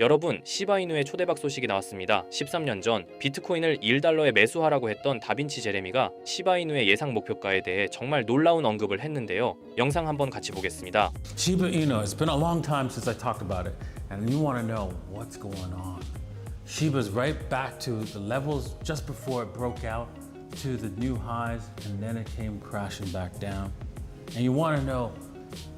여러분, 시바이누의 초대박 소식이 나왔습니다. 13년 전 비트코인을 1달러에 매수하라고 했던 다빈치 제레미가 시바이누의 예상 목표가에 대해 정말 놀라운 언급을 했는데요. 영상 한번 같이 보겠습니다. Shiba Inu, it's been a long time since I talked about it, and you want to know what's going on. Shiba's right back to the levels just before it broke out to the new highs, and then it came crashing back down. And you want to know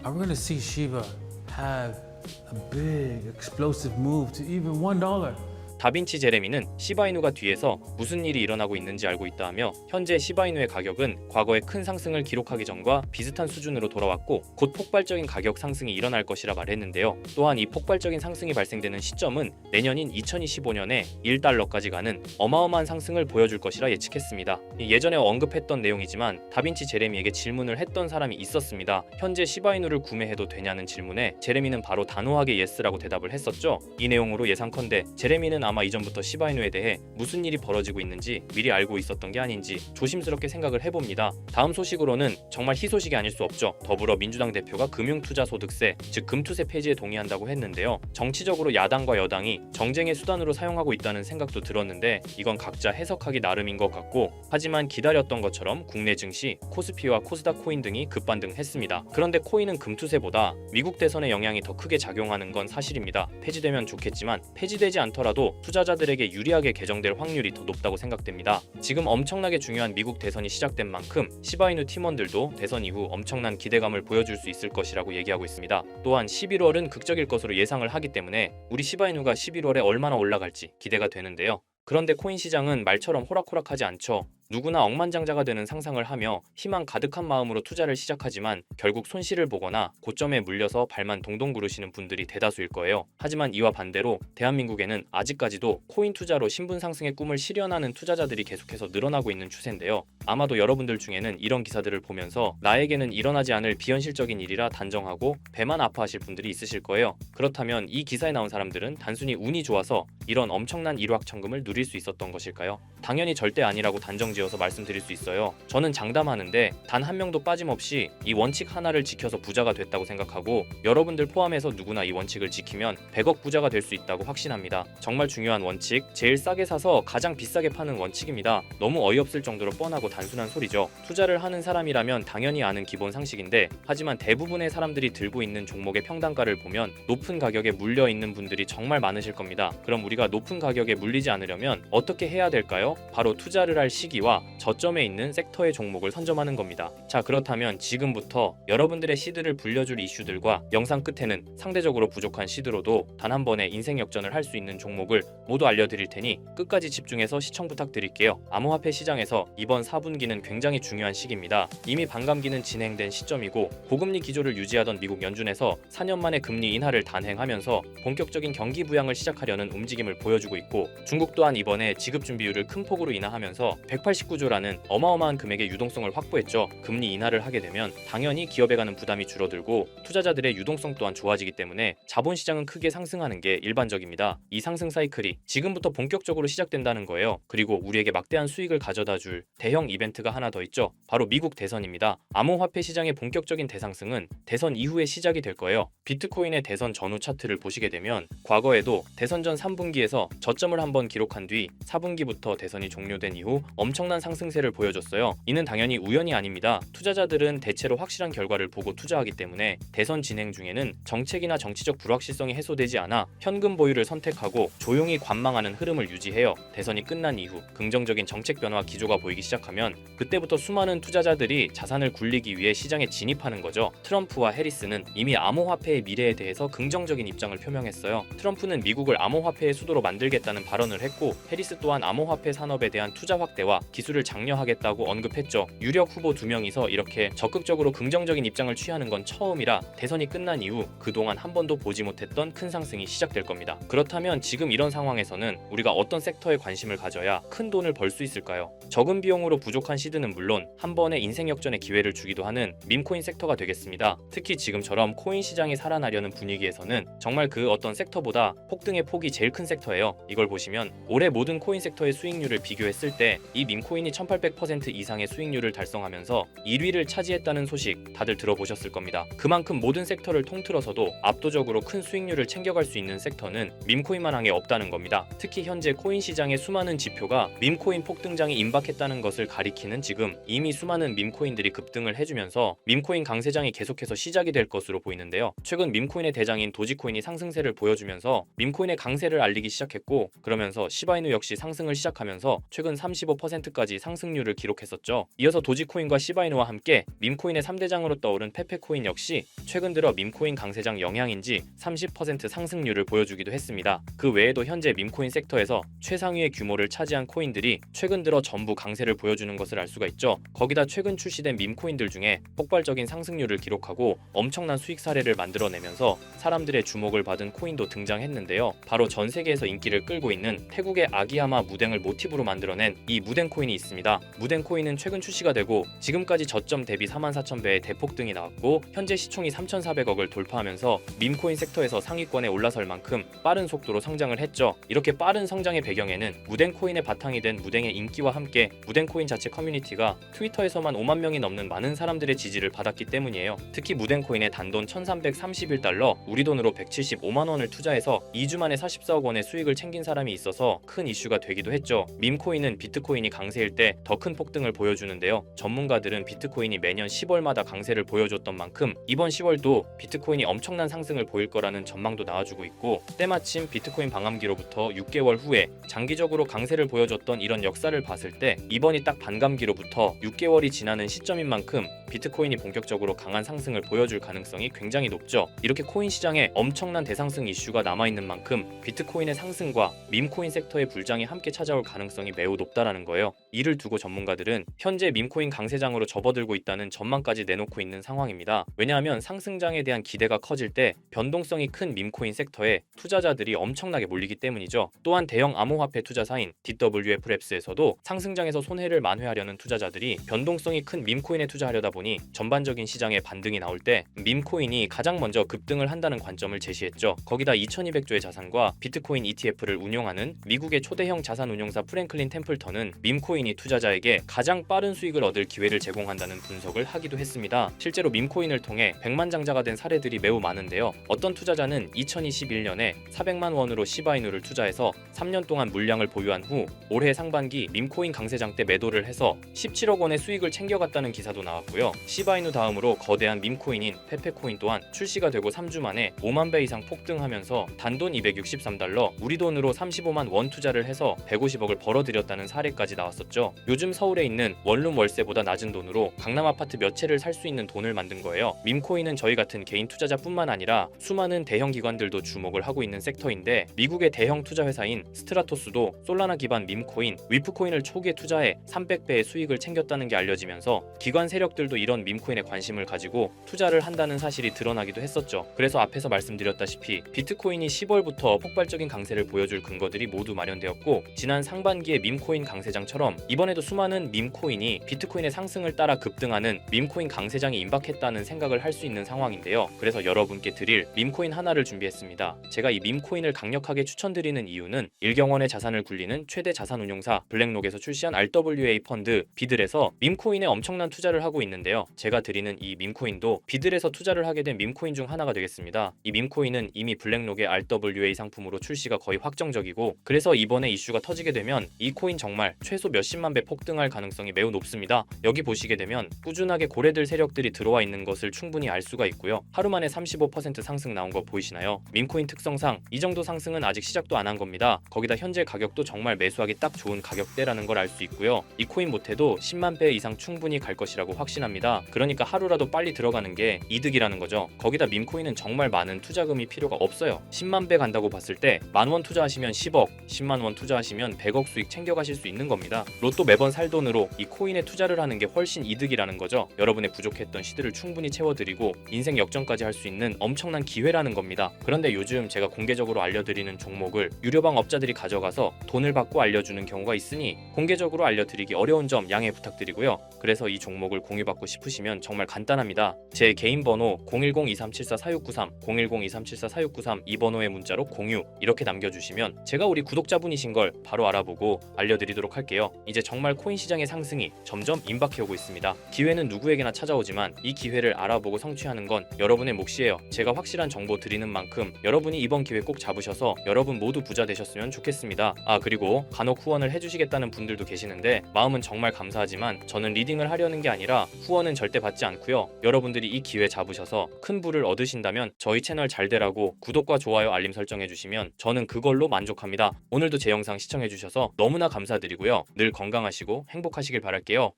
are we going to see Shiba have a big explosive move to even $1? 다빈치 제레미는 시바이누가 뒤에서 무슨 일이 일어나고 있는지 알고 있다며 현재 시바이누의 가격은 과거의 큰 상승을 기록하기 전과 비슷한 수준으로 돌아왔고 곧 폭발적인 가격 상승이 일어날 것이라 말했는데요. 또한 이 폭발적인 상승이 발생되는 시점은 내년인 2025년에 1달러까지 가는 어마어마한 상승을 보여줄 것이라 예측했습니다. 예전에 언급했던 내용이지만 다빈치 제레미에게 질문을 했던 사람이 있었습니다. 현재 시바이누를 구매해도 되냐는 질문에 제레미는 바로 단호하게 예스라고 대답을 했었죠. 이 내용으로 예상컨대 제레미는 아마 이전부터 시바이누에 대해 무슨 일이 벌어지고 있는지 미리 알고 있었던 게 아닌지 조심스럽게 생각을 해봅니다. 다음 소식으로는 정말 희소식이 아닐 수 없죠. 더불어 민주당 대표가 금융투자소득세, 즉 금투세 폐지에 동의한다고 했는데요. 정치적으로 야당과 여당이 정쟁의 수단으로 사용하고 있다는 생각도 들었는데 이건 각자 해석하기 나름인 것 같고 하지만 기다렸던 것처럼 국내 증시, 코스피와 코스닥 코인 등이 급반등했습니다. 그런데 코인은 금투세보다 미국 대선의 영향이 더 크게 작용하는 건 사실입니다. 폐지되면 좋겠지만 폐지되지 않더라도 투자자들에게 유리하게 개정될 확률이 더 높다고 생각됩니다. 지금 엄청나게 중요한 미국 대선이 시작된 만큼 시바이누 팀원들도 대선 이후 엄청난 기대감을 보여줄 수 있을 것이라고 얘기하고 있습니다. 또한 11월은 극적일 것으로 예상을 하기 때문에 우리 시바이누가 11월에 얼마나 올라갈지 기대가 되는데요. 그런데 코인 시장은 말처럼 호락호락하지 않죠. 누구나 억만장자가 되는 상상을 하며 희망 가득한 마음으로 투자를 시작하지만 결국 손실을 보거나 고점에 물려서 발만 동동 구르시는 분들이 대다수일 거예요. 하지만 이와 반대로 대한민국에는 아직까지도 코인 투자로 신분 상승의 꿈을 실현하는 투자자들이 계속해서 늘어나고 있는 추세인데요. 아마도 여러분들 중에는 이런 기사들을 보면서 나에게는 일어나지 않을 비현실적인 일이라 단정하고 배만 아파하실 분들이 있으실 거예요. 그렇다면 이 기사에 나온 사람들은 단순히 운이 좋아서 이런 엄청난 일확천금을 누릴 수 있었던 것일까요? 당연히 절대 아니라고 단정 지어서 말씀드릴 수 있어요. 저는 장담하는데 단 한 명도 빠짐없이 이 원칙 하나를 지켜서 부자가 됐다고 생각하고 여러분들 포함해서 누구나 이 원칙을 지키면 100억 부자가 될 수 있다고 확신합니다. 정말 중요한 원칙, 제일 싸게 사서 가장 비싸게 파는 원칙입니다. 너무 어이없을 정도로 뻔하고 단순한 소리죠. 투자를 하는 사람이라면 당연히 아는 기본 상식인데 하지만 대부분의 사람들이 들고 있는 종목의 평단가를 보면 높은 가격에 물려 있는 분들이 정말 많으실 겁니다. 그럼 우리가 높은 가격에 물리지 않으려면 어떻게 해야 될까요? 바로 투자를 할 시기와 저점에 있는 섹터의 종목을 선점하는 겁니다. 자, 그렇다면 지금부터 여러분들의 시드를 불려줄 이슈들과 영상 끝에는 상대적으로 부족한 시드로도 단 한 번에 인생 역전을 할 수 있는 종목을 모두 알려드릴 테니 끝까지 집중해서 시청 부탁드릴게요. 암호화폐 시장에서 이번 4분기는 굉장히 중요한 시기입니다. 이미 반감기는 진행된 시점이고 고금리 기조를 유지하던 미국 연준에서 4년 만에 금리 인하를 단행하면서 본격적인 경기 부양을 시작하려는 움직임을 보여주고 있고 중국 또한 이번에 지급 준비율을 큰 폭으로 인하하면서 189조라는 어마어마한 금액의 유동성을 확보했죠. 금리 인하를 하게 되면 당연히 기업에 가는 부담이 줄어들고 투자자들의 유동성 또한 좋아지기 때문에 자본 시장은 크게 상승하는 게 일반적입니다. 이 상승 사이클이 지금부터 본격적으로 시작된다는 거예요. 그리고 우리에게 막대한 수익을 가져다 줄 대형 이벤트가 하나 더 있죠. 바로 미국 대선입니다. 암호화폐 시장의 본격적인 대상승은 대선 이후에 시작이 될 거예요. 비트코인의 대선 전후 차트를 보시게 되면 과거에도 대선 전 3분기에서 저점을 한번 기록한 뒤 4분기부터 대선이 종료된 이후 엄청 난 상승세를 보여줬어요. 이는 당연히 우연이 아닙니다. 투자자들은 대체로 확실한 결과를 보고 투자하기 때문에 대선 진행 중에는 정책이나 정치적 불확실성이 해소되지 않아 현금 보유를 선택하고 조용히 관망하는 흐름을 유지해요. 대선이 끝난 이후 긍정적인 정책 변화 기조가 보이기 시작하면 그때부터 수많은 투자자들이 자산을 굴리기 위해 시장에 진입하는 거죠. 트럼프와 해리스는 이미 암호화폐의 미래에 대해서 긍정적인 입장을 표명했어요. 트럼프는 미국을 암호화폐의 수도로 만들겠다는 발언을 했고 해리스 또한 암호화폐 산업에 대한 투자 확대와 기술을 장려하겠다고 언급했죠. 유력 후보 두 명이서 이렇게 적극적으로 긍정적인 입장을 취하는 건 처음이라 대선이 끝난 이후 그동안 한 번도 보지 못했던 큰 상승이 시작될 겁니다. 그렇다면 지금 이런 상황에서는 우리가 어떤 섹터에 관심을 가져야 큰 돈을 벌 수 있을까요? 적은 비용으로 부족한 시드는 물론 한 번의 인생 역전의 기회를 주기도 하는 밈코인 섹터가 되겠습니다. 특히 지금처럼 코인 시장이 살아나려는 분위기에서는 정말 그 어떤 섹터보다 폭등의 폭이 제일 큰 섹터예요. 이걸 보시면 올해 모든 코인 섹터의 수익률을 비교했을 때이 밈코인 밈 코인이 1800% 이상의 수익률을 달성하면서 1위를 차지했다는 소식 다들 들어보셨을 겁니다. 그만큼 모든 섹터를 통틀어서도 압도적으로 큰 수익률을 챙겨갈 수 있는 섹터는 밈코인만항에 없다는 겁니다. 특히 현재 코인 시장의 수많은 지표가 밈코인 폭등장이 임박했다는 것을 가리키는 지금 이미 수많은 밈코인들이 급등을 해주면서 밈코인 강세장이 계속해서 시작이 될 것으로 보이는데요. 최근 밈코인의 대장인 도지코인이 상승세를 보여주면서 밈코인의 강세를 알리기 시작했고 그러면서 시바이누 역시 상승을 시작하면서 최근 35% 까지 상승률을 기록했었죠. 이어서 도지코인과 시바이누와 함께 밈코인의 3대장으로 떠오른 페페코인 역시 최근 들어 밈코인 강세장 영향인지 30% 상승률을 보여주기도 했습니다. 그 외에도 현재 밈코인 섹터에서 최상위의 규모를 차지한 코인들이 최근 들어 전부 강세를 보여주는 것을 알 수가 있죠. 거기다 최근 출시된 밈코인들 중에 폭발적인 상승률을 기록하고 엄청난 수익 사례를 만들어내면서 사람들의 주목을 받은 코인도 등장했는데요. 바로 전 세계에서 인기를 끌고 있는 태국의 아기야마 무댕을 모티브로 만들어낸 이 무댕 코인이 있습니다. 무댕 코인은 최근 출시가 되고 지금까지 저점 대비 44,000배의 대폭등이 나왔고 현재 시총이 3,400억을 돌파하면서 밈코인 섹터에서 상위권에 올라설 만큼 빠른 속도로 성장을 했죠. 이렇게 빠른 성장의 배경에는 무댕 코인의 바탕이 된 무댕의 인기와 함께 무댕 코인 자체 커뮤니티가 트위터에서만 5만 명이 넘는 많은 사람들의 지지를 받았기 때문이에요. 특히 무댕 코인의 단돈 1,331달러, 우리 돈으로 175만 원을 투자해서 2주 만에 44억 원의 수익을 챙긴 사람이 있어서 큰 이슈가 되기도 했죠. 밈코인은 비트코인이 강 세일 때 더 큰 폭등을 보여주는데요. 전문가들은 비트코인이 매년 10월마다 강세를 보여줬던 만큼 이번 10월도 비트코인이 엄청난 상승을 보일 거라는 전망도 나와주고 있고 때마침 비트코인 방암기로부터 6개월 후에 장기적으로 강세를 보여줬던 이런 역사를 봤을 때 이번이 딱 반감기로부터 6개월이 지나는 시점인 만큼 비트코인이 본격적으로 강한 상승을 보여줄 가능성이 굉장히 높죠. 이렇게 코인 시장에 엄청난 대상승 이슈가 남아있는 만큼 비트코인의 상승과 밈코인 섹터의 불장이 함께 찾아올 가능성이 매우 높다라는 거예요. 이를 두고 전문가들은 현재 밈코인 강세장으로 접어들고 있다는 전망까지 내놓고 있는 상황입니다. 왜냐하면 상승장에 대한 기대가 커질 때 변동성이 큰 밈코인 섹터에 투자자들이 엄청나게 몰리기 때문이죠. 또한 대형 암호화폐 투자사인 DWF랩스에서도 상승장에서 손해를 만회하려는 투자자들이 변동성이 큰 밈코인에 투자하려다 보니 전반적인 시장에 반등이 나올 때 밈코인이 가장 먼저 급등을 한다는 관점을 제시했죠. 거기다 2200조의 자산과 비트코인 ETF를 운용하는 미국의 초대형 자산 운용사 프랭클린 템플턴은 밈 코인이 투자자에게 가장 빠른 수익을 얻을 기회를 제공한다는 분석을 하기도 했습니다. 실제로 밈코인을 통해 백만장자가 된 사례들이 매우 많은데요. 어떤 투자자는 2021년에 400만 원으로 시바이누를 투자해서 3년 동안 물량을 보유한 후 올해 상반기 밈코인 강세장 때 매도를 해서 17억 원의 수익을 챙겨갔다는 기사도 나왔고요. 시바이누 다음으로 거대한 밈코인인 페페코인 또한 출시가 되고 3주 만에 5만 배 이상 폭등하면서 단돈 263달러, 우리 돈으로 35만 원 투자를 해서 150억을 벌어들였다는 사례까지 나왔 었죠. 요즘 서울에 있는 원룸 월세보다 낮은 돈으로 강남 아파트 몇 채를 살 수 있는 돈을 만든 거예요. 밈코인은 저희 같은 개인 투자자뿐만 아니라 수많은 대형 기관들도 주목을 하고 있는 섹터인데 미국의 대형 투자 회사인 스트라토스도 솔라나 기반 밈코인, 위프코인을 초기에 투자해 300배의 수익을 챙겼다는 게 알려지면서 기관 세력들도 이런 밈코인에 관심을 가지고 투자를 한다는 사실이 드러나기도 했었죠. 그래서 앞에서 말씀드렸다시피 비트코인이 10월부터 폭발적인 강세를 보여줄 근거들이 모두 마련되었고 지난 상반기의 밈코인 강세장처럼 이번에도 수많은 밈코인이 비트코인의 상승을 따라 급등하는 밈코인 강세장이 임박했다는 생각을 할 수 있는 상황인데요. 그래서 여러분께 드릴 밈코인 하나를 준비했습니다. 제가 이 밈코인을 강력하게 추천드리는 이유는 일경원의 자산을 굴리는 최대 자산 운용사 블랙록에서 출시한 RWA 펀드 비들에서 밈코인에 엄청난 투자를 하고 있는데요. 제가 드리는 이 밈코인도 비들에서 투자를 하게 된 밈코인 중 하나가 되겠습니다. 이 밈코인은 이미 블랙록의 RWA 상품으로 출시가 거의 확정적이고 그래서 이번에 이슈가 터지게 되면 이 코인 정말 최소 몇십만 배 폭등할 가능성이 매우 높습니다. 여기 보시게 되면 꾸준하게 고래들 세력들이 들어와 있는 것을 충분히 알 수가 있고요. 하루 만에 35% 상승 나온 거 보이시나요? 밈코인 특성상 이 정도 상승은 아직 시작도 안 한 겁니다. 거기다 현재 가격도 정말 매수하기 딱 좋은 가격대라는 걸 알 수 있고요. 이 코인 못해도 10만 배 이상 충분히 갈 것이라고 확신합니다. 그러니까 하루라도 빨리 들어가는 게 이득이라는 거죠. 거기다 밈코인은 정말 많은 투자금이 필요가 없어요. 10만 배 간다고 봤을 때 만 원 투자하시면 10억, 10만 원 투자하시면 100억 수익 챙겨가실 수 있는 겁니다. 로또 매번 살 돈으로 이 코인에 투자를 하는 게 훨씬 이득이라는 거죠. 여러분의 부족했던 시드를 충분히 채워드리고 인생 역전까지 할 수 있는 엄청난 기회라는 겁니다. 그런데 요즘 제가 공개적으로 알려드리는 종목을 유료방 업자들이 가져가서 돈을 받고 알려주는 경우가 있으니 공개적으로 알려드리기 어려운 점 양해 부탁드리고요. 그래서 이 종목을 공유받고 싶으시면 정말 간단합니다. 제 개인 번호 010-2374-4693, 010-2374-4693 이 번호의 문자로 공유 이렇게 남겨주시면 제가 우리 구독자분이신 걸 바로 알아보고 알려드리도록 할게요. 이제 정말 코인 시장의 상승이 점점 임박해 오고 있습니다. 기회는 누구에게나 찾아오지만 이 기회를 알아보고 성취하는 건 여러분의 몫이에요. 제가 확실한 정보 드리는 만큼 여러분이 이번 기회 꼭 잡으셔서 여러분 모두 부자 되셨으면 좋겠습니다. 아 그리고 간혹 후원을 해주시겠다는 분들도 계시는데 마음은 정말 감사하지만 저는 리딩을 하려는 게 아니라 후원은 절대 받지 않고요. 여러분들이 이 기회 잡으셔서 큰 부를 얻으신다면 저희 채널 잘 되라고 구독과 좋아요 알림 설정해 주시면 저는 그걸로 만족합니다. 오늘도 제 영상 시청해 주셔서 너무나 감사드리고요. 늘 건강하시고 행복하시길 바랄게요.